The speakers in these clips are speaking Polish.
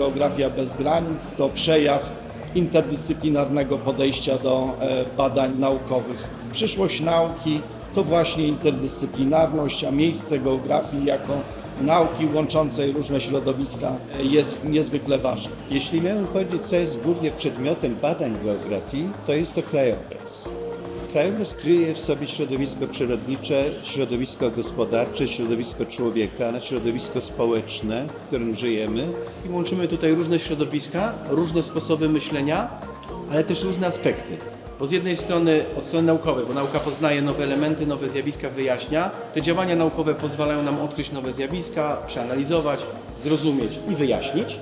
Geografia bez granic to przejaw interdyscyplinarnego podejścia do e, badań naukowych. Przyszłość nauki to właśnie interdyscyplinarność, a miejsce geografii jako nauki łączącej różne środowiska e, jest niezwykle ważne. Jeśli miałem powiedzieć, co jest głównie przedmiotem badań geografii, to jest to krajobraz. Krajobraz kryje w sobie środowisko przyrodnicze, środowisko gospodarcze, środowisko człowieka, środowisko społeczne, w którym żyjemy. I łączymy tutaj różne środowiska, różne sposoby myślenia, ale też różne aspekty. Bo z jednej strony od strony naukowej, bo nauka poznaje nowe elementy, nowe zjawiska, wyjaśnia. Te działania naukowe pozwalają nam odkryć nowe zjawiska, przeanalizować, zrozumieć i wyjaśnić,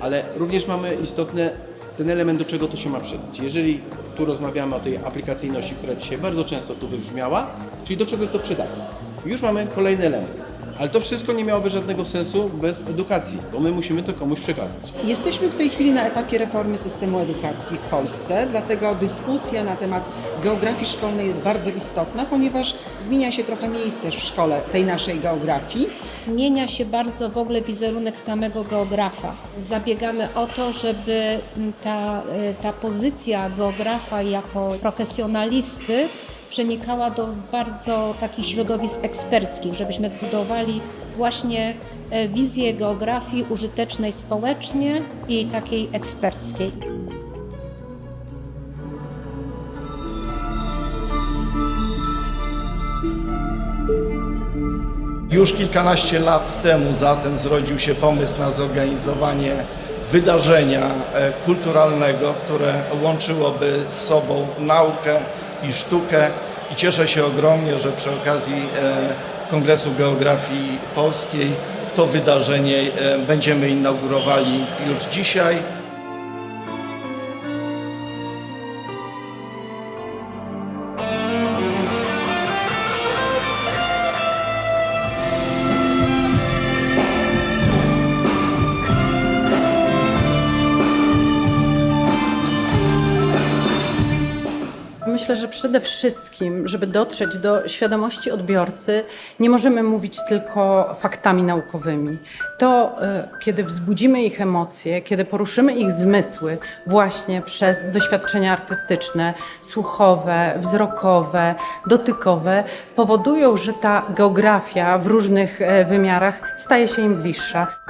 ale również mamy istotny ten element, do czego to się ma przydać. Jeżeli tu rozmawiamy o tej aplikacyjności, która dzisiaj bardzo często tu wybrzmiała, czyli do czego jest to przydatne. Już mamy kolejny element. Ale to wszystko nie miałoby żadnego sensu bez edukacji, bo my musimy to komuś przekazać. Jesteśmy w tej chwili na etapie reformy systemu edukacji w Polsce, dlatego dyskusja na temat geografii szkolnej jest bardzo istotna, ponieważ zmienia się trochę miejsce w szkole tej naszej geografii. Zmienia się bardzo w ogóle wizerunek samego geografa. Zabiegamy o to, żeby ta, ta pozycja geografa jako profesjonalisty przenikała do bardzo takich środowisk eksperckich, żebyśmy zbudowali właśnie e, wizję geografii użytecznej społecznie i takiej eksperckiej. Już kilkanaście lat temu zatem zrodził się pomysł na zorganizowanie wydarzenia e, kulturalnego, które łączyłoby z sobą naukę i sztukę. I cieszę się ogromnie, że przy okazji e, Kongresu Geografii Polskiej to wydarzenie e, będziemy inaugurowali już dzisiaj. Myślę, że przede wszystkim, żeby dotrzeć do świadomości odbiorcy, nie możemy mówić tylko faktami naukowymi. To, y, kiedy wzbudzimy ich emocje, kiedy poruszymy ich zmysły właśnie przez doświadczenia artystyczne, słuchowe, wzrokowe, dotykowe, powodują, że ta geografia w różnych e, wymiarach staje się im bliższa.